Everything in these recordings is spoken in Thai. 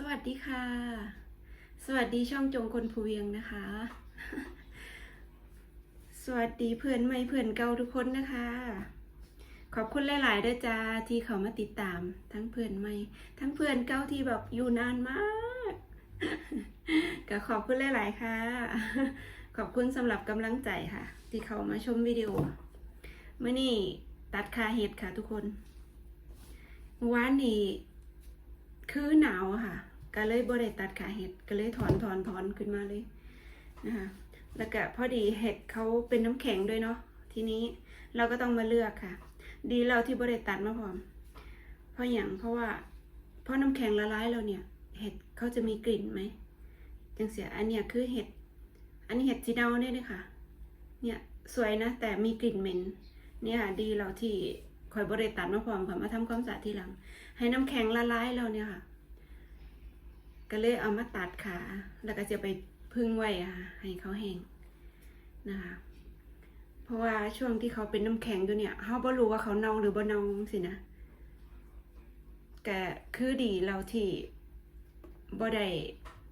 สวัสดีค่ะ สวัสดีช่องจงคนภูเวียงนะคะ สวัสดีเพื่อนใหม่เพื่อนเก่าทุกคนนะคะ ขอบคุณหลายๆด้วยจ้าที่เขามาติดตาม ทั้งเพื่อนใหม่ ทั้งเพื่อนเก่าที่แบบอยู่นานมากก็ขอบคุณหลาย ๆ ค่ะ ขอบคุณสำหรับกำลังใจค่ะ ที่เขามาชมวิดีโอเมื่อนี้ตัดคาเห็ดค่ะทุกคนวานนี้ คือหนาวค่ะ ก็เลยบ่ได้ตัดขาเห็ดก็เลยถอนถอนถอนขึ้นมาเลยนะคะแล้วก็พอดีเห็ดเขาเป็นน้ำแข็งด้วยเนาะทีนี้เราก็ต้องมาเลือกค่ะ ดีเราที่บ่ได้ตัดมาพร้อม เพราะอย่างเพราะว่าเพราะน้ำแข็งละลายแล้วเนี่ย เห็ดเขาจะมีกลิ่นไหมจังเสียอันเนี้ยคือเห็ด อันนี้เห็ดจีเนาเนี่ยเลยค่ะ เนี่ยสวยนะแต่มีกลิ่นเหม็นเนี่ยค่ะดีเราที่คอยบริตัดมาพร้อมค่ะมาทำความสะอาดทีหลัง ให้น้ำแข็งละลายแล้วเนี่ยค่ะ ก็เลยเอามาตัดขา แล้วก็จะไปพึ่งไว้ค่ะให้เขาแห้งนะคะเพราะว่าช่วงที่เขาเป็นน้ำแข็งอยู่เนี่ยเขาบ่รู้ว่าเขาเน่าหรือบ่เน่าสินะแต่คือดีเราที่บ่ได้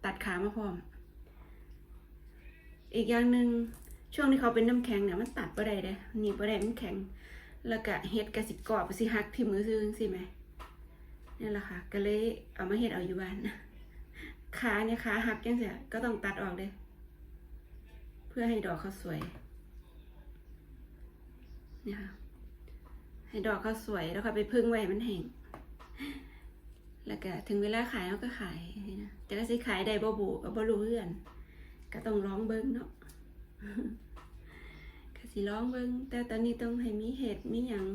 ตัดขามาพร้อม อีกอย่างหนึ่งช่วงที่เขาเป็นน้ำแข็งเนี่ยมันตัดบ่ได้เด้หนี่บ่ได้มันแข็ง แล้วก็เฮ็ดกระสิกรอบสิหักที่มือซื้อจังซี่ไหม นี่แหละค่ะ ก็เลยเอามาเฮ็ดเอาอยู่บ้านขาเนี่ยขาหักจังซี่ก็ต้องตัดออกเด้เพื่อให้ดอกเขาสวยเนี่ยค่ะให้ดอกเขาสวยแล้วก็ไปพึ่งไว้มันแห้งแล้วก็ถึงเวลาขายเราก็ขายนะแต่ก็สิขายได้บ่บุก็บ่รู้เพื่อน ก็ต้องร้องเบิ้งเนาะก็สิร้องเบิ้งแต่ตอนนี้ต้องให้มีเห็ดมีหยัง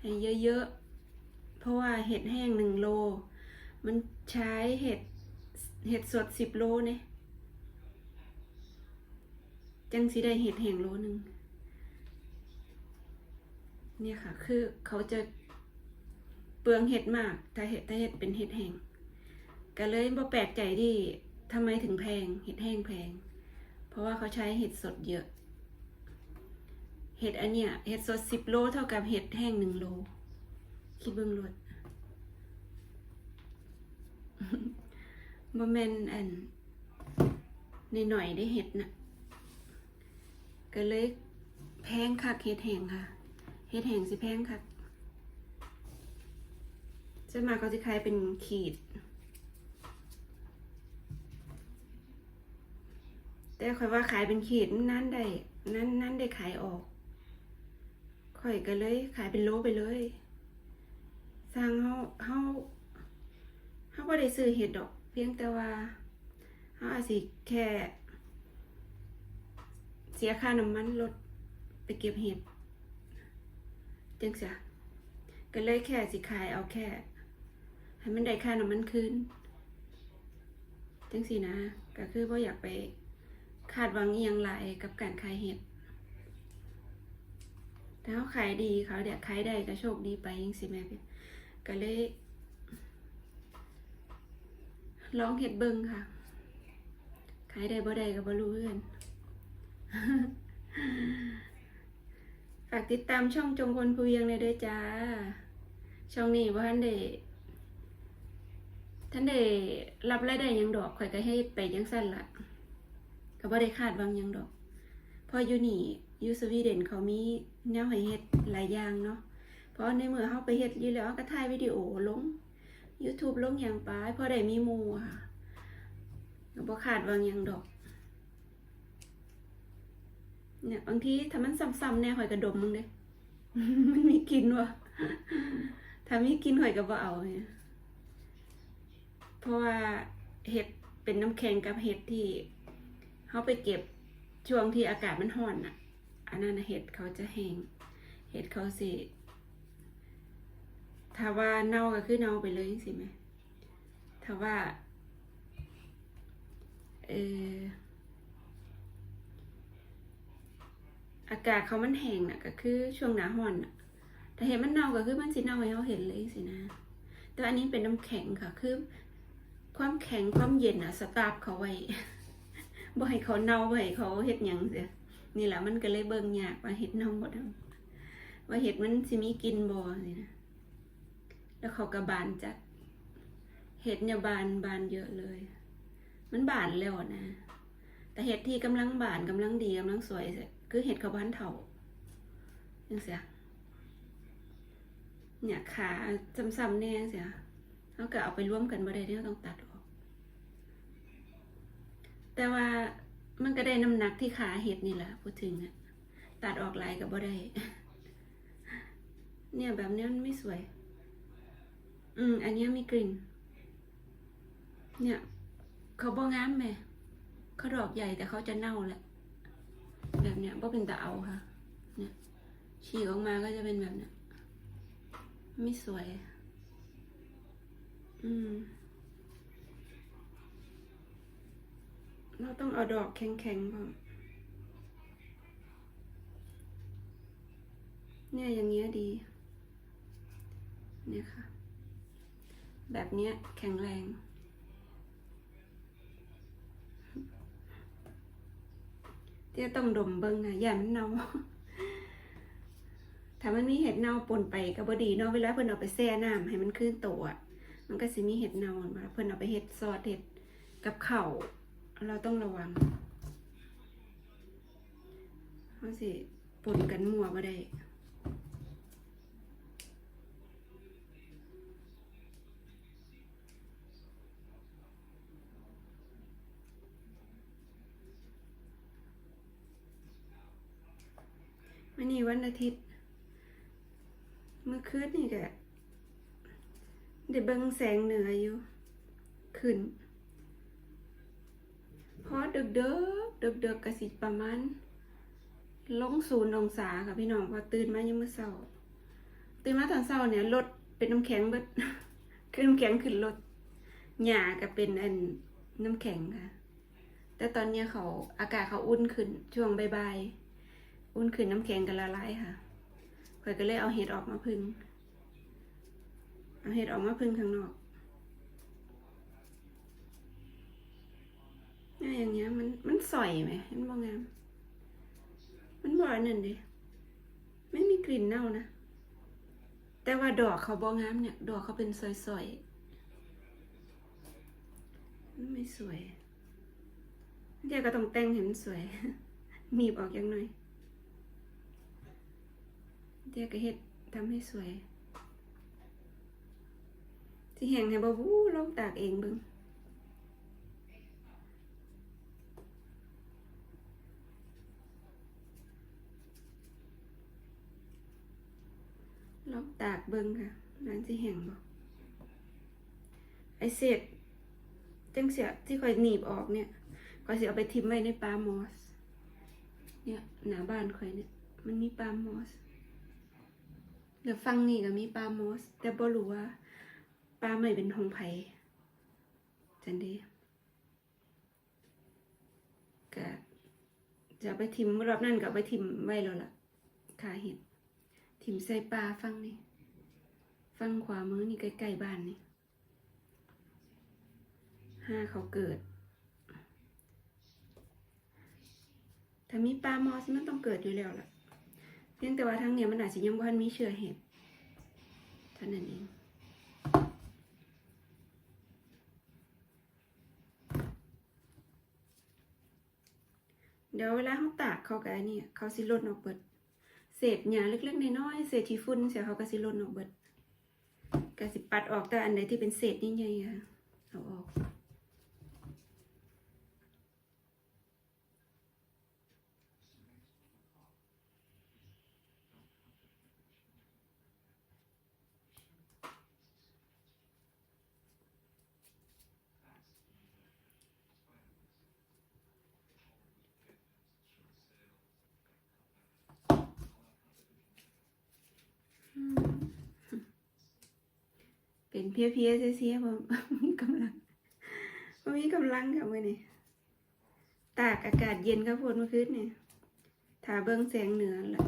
ให้เยอะๆ เพราะว่าเห็ดแห้งหนึ่งโล มันใช้เห็ดเห็ดสดสิบโลเนี่ยจังสิได้เห็ดแห้งโลหนึ่งเนี่ยค่ะ คือเขาจะเปลืองเห็ดมากถ้าเห็ดถ้าเห็ดเป็นเห็ดแห้งก็เลยบ่แปลกใจที่ทำไมถึงแพงเห็ดแห้งแพง เพราะว่าเขาใช้เห็ดสดเยอะ เห็ดอันเนี้ยเห็ดสดสิบโลเท่ากับเห็ดแห้งหนึ่งโล คิดเบิ่งรวดบ่แม่นอันในหน่อยได้เห็ดน่ะก็เลยแพงคักเห็ดแห้งค่ะเห็ดแห้งสิแพงคักจะมาเขาจะขายเป็นขีด แต่ข่อยว่าขายเป็นขีดนั่นได้นั่นนั่นได้ขายออกข่อยก็เลยขายเป็นโลไปเลย สร้างเฮาเฮาเฮาบ่ได้ซื้อเห็ดดอก เพียงแต่ว่าเฮาอาจสิแค่ เสียค่าน้ำมันรถไปเก็บเห็ดจังซะก็เลยแค่สิขายเอาแค่ ให้มันได้ค่าน้ำมันคืนจังสินะ ก็คือบ่อยากไปคาดหวังเอหยังหลายกับการขายเห็ดถ้าเขาขายดีเขาเดี๋ยวขายได้ก็โชคดีไปยังสิแม่พี่ ก็เลยลองเห็ดเบิงค่ะ ขายได้บ่ได้ก็บ่รู้เพื่อนฝากติดตามช่องจงคนภูเวียงเลยด้วยจ้า ช่องนี้ว่าท่านเดท่านเดรับรายได้ยังดอกข่อยก็ให้ไปยังสั้นละก็บ่ได้คาดหวังยังดอกเพราะอยู่นี่ยูสวีเดนเขามีแนวให้เฮ็ดหลายอย่างเนาะ เพราะในเมื่อเฮาไปเฮ็ดอยู่แล้วก็ถ่ายวิดีโอลง YouTube ลงหยังไปพอได้มีมูอะค่ะก็บ่คาดวังหยังดอก เนี่ยบางทีถ้ามันซ้ำๆแน่ข่อยก็ดมมึงเด้มันมีกลิ่นว่ะถ้ามีกินข่อยก็บ่เอาเนี่ยเพราะว่าเห็ดเป็นน้ำแข็งกับเห็ดที่เขาไปเก็บช่วงที่อากาศมันร้อนอะ อันนั้นเห็ดเขาจะแห้ง เห็ดเขาสิ ถ้าว่าเน่าก็คือเน่าไปเลยสิไหมถ้าว่าเอออากาศเขามันแห้งน่ะก็คือช่วงหนาร้อนน่ะแต่เห็ดมันเน่าก็คือมันสิเน่าให้เราเห็นเลยสินะ แต่อันนี้เป็นน้ำแข็งค่ะ คือ ความแข็งความเย็นอะสตาร์ฟเขาไว้บ่ให้เขาเน่าบ่ให้เขาเฮ็ดยังเสียนี่แหละมันก็เลยเบิ่งยากว่าเฮ็ดเน่าบ่เน่าว่าเฮ็ดมันสิมีกินบ่นี่นะ แล้วเขาก็บานจัดเห็ดเนี่ยบานบานเยอะเลย มันบานแล้วนะ แต่เห็ดที่กำลังบานกำลังดีกำลังสวยคือเห็ดเขาบ้านเถาจังเสียเนี่ยขาซ้ำๆแน่เสียเขาก็เอาไปร่วมกันบ่ได้ที่เราต้องตัดออก แต่ว่ามันก็ได้น้ำหนักที่ขาเห็ดนี่แหละพูดถึงอะตัดออกลายกับบ่ได้ เนี่ยแบบนี้มันไม่สวย อืม อันนี้มีกลิ่น เนี่ย เขาบ่งามแหมเขาดอกใหญ่แต่เขาจะเน่าแหละ แบบเนี้ยบ่เป็นตาเอาค่ะ เนี่ยฉีกออกมาก็จะเป็นแบบเนี้ยไม่สวย อืม เราต้องเอาดอกแข็งๆก่อเนี่ยอย่างเงี้ยดี เนี่ยค่ะ แบบเนี้ยแข็งแรง เตี้ยต้องดมเบิ้งอะอย่ามันเน่าถ้ามันมีเห็ดเน่าปนไปก็บ่ดีเนาะเวลาเพิ่นเอาไปแช่น้ำให้มันขึ้นโตอะมันก็สิมีเห็ดเน่าเวลาเพิ่นเอาไปเฮ็ดซอสเห็ดกับข้าวเราต้องระวังเพราะสิปนกันมั่วบ่ได้ วันนี้วันอาทิตย์เมื่อคืนนี่แกได้เบิงแสงเหนืออยู่ ขึ้น พอดึกเด้อดึกเด้อกสิประมาณลงศูนย์องศาค่ะพี่น้องพอตื่นมายังมื้อเช้าตื่นมาตอนเช้าเนี่ยรถเป็นน้ำแข็งเบิดคือน้ำแข็งขึ้นรถหญ้าก็เป็นอันน้ำแข็งค่ะ แต่ตอนเนี้ยเขาอากาศเขาอุ่นขึ้นช่วงบ่ายๆ อุ่นขึ้นน้ำแข็งกันละลายค่ะข่อยก็เลยเอาเห็ดออกมาพึ่ง เอาเห็ดออกมาพึ่งข้างนอกเนี่ยอย่างเงี้ยมันมันสอยไหมมันบ่งาม มันบอนั่นดิไม่มีกลิ่นเน่านะ แต่ว่าดอกเขาบ่งามเนี่ย ดอกเขาเป็นสอยๆมันไม่สวยเดี๋ยวก็ต้องแต่งให้มันสวยหนีบออกย่างหน่อย เดี๋ยวก็เฮ็ดทำให้สวยที่แห้งให้บ่บู้ลองตากเองเบิ่งลองตากเบิ่งค่ะนั้นสิแห้งบ่ไอเศษจังเสียที่ค่อยหนีบออกเนี่ยก็สิเอาไปทิ่มไว้ในปลามอส เนี่ยหน้าบ้านค่อยเนี่ยมันมีปลามอส เดี๋ยวฟังนี่ก็มีปลาโมส แต่บ่รู้ว่าปลาใหม่เป็นของไผจันดีก็จะไปทิมรอบนั่นก็เอาไปทิมไว้แล้วล่ะขาเห็ดทิมใส่ปลาฟังนี่ฟังขวามือนี่ใกล้ๆบ้านนี่ห้าเขาเกิด ถ้ามีปลามอสมันต้องเกิดอยู่แล้วล่ะ พียงแต่ว่าทั้งเนี้ยมันอาจจะยังบ่ทันมีเชื้อเห็ดเท่านั้นเองเดี๋ยวเวลาเขาตากเขาก็อันนี้เขาสิลดออกเบิดเศษหญ้าเล็กๆน้อยๆเศษที่ฝุ่นเสียเขาก็สิลดออกเบิดก็สิปัดออกแต่อันใดที่เป็นเศษใหญ่ๆค่ะเอาออก อืม เป็นเพียเพียๆเสียๆบ่มีกำลังบ่มีกำลังค่ะมื้อนี้ตากอากาศเย็นครับพนเมื่อคืนนี่ถ้าเบิ่งแสงเหนือแล้ว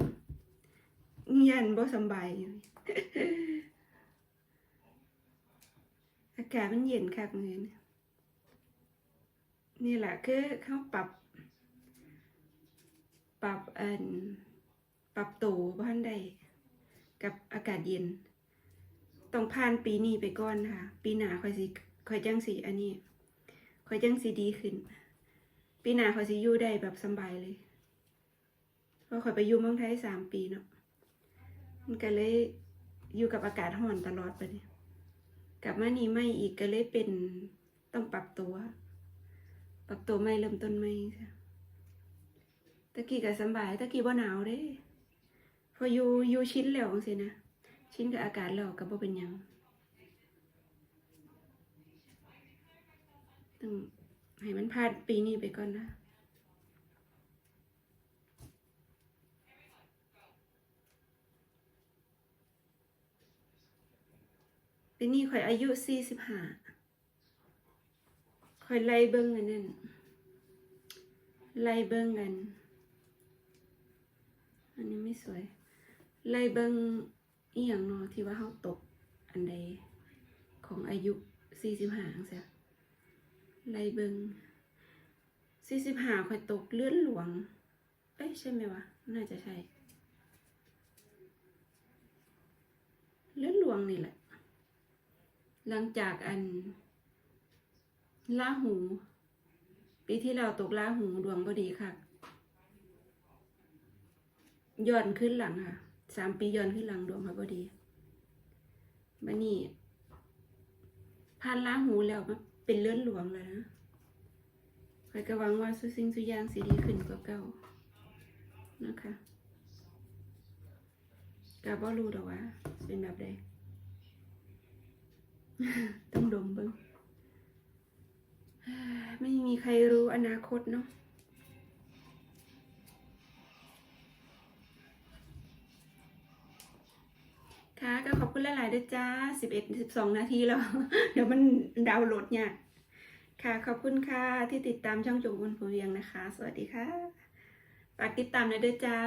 ยันบ่สบายอยู่อากาศมันเย็นคักมื้อนี้นี่แหละคือเขาปรับ ปรับอันปรับตัวบ้านใดกับอากาศเย็น ต้องผ่านปีนี้ไปก่อนค่ะ ปีหน้าค่อยสิข่อยจังสีอันนี้ข่อยจังสีดีขึ้น ปีหน้าข่อยสิอยู่ได้แบบสบายเลยเพราะข่อยไปอยู่เมืองไทยสามปีเนาะมันก็เลยอยู่กับอากาศร้อนตลอดไปเนี่ยกลับมานี่ไม่อีกก็เลยเป็นต้องปรับตัว ปรับตัวไม่เริ่มต้นไม่จ้ะตะกี้ก็สบายตะกี้บ่หนาวเด้พออยู่อยู่ชินแล้วสินะ ชินกับอากาศแล้วก็บ่เป็นยังต้องให้มันผ่านปีนี้ไปก่อนนะปีนี้ข่อยอายุสี่สิบห้าข่อยไล่เบิ้งอันนั้นไล่เบิ้งกัน อันนี้ไม่สวย ไล่เบิ้ง อีหยังเนาะที่ว่าเขาตกอันใดของอายุสี่สิบห้าเสียไล่เบิ้งสี่สิบห้าข่อยตกเลื่อนหลวง เอ้ยใช่ไหมวะ น่าจะใช่ เลื่อนหลวงนี่แหละ หลังจากอันลาหู ปีที่เราตกลาหูดวงบดีค่ะย้อนขึ้นหลังค่ะ สามปีย้อนขึ้นหลังดวงค่ะบดีบันนี้ผ่านล่างหูแล้วมันเป็นเลื่อนหลวงแล้วนะคอยกระวังว่าสุสิ่งสุยางสีดีขึ้นกว่าเก่านะคะกาบ่รู้ดอกว่าเป็นแบบใดต้องดมเบิ้งไม่มีใครรู้อนาคตเนาะ ขอบคุณหลายๆด้วยจ้าสิบเอ็ดสิบสองนาทีแล้ว เดี๋ยวมันดาวน์โหลดเนี่ย ค่ะ ขอบคุณค่ะ ที่ติดตามช่องจงบุญผูเวียงนะคะ สวัสดีค่ะ ฝากติดตามหน่อยด้วยจ้า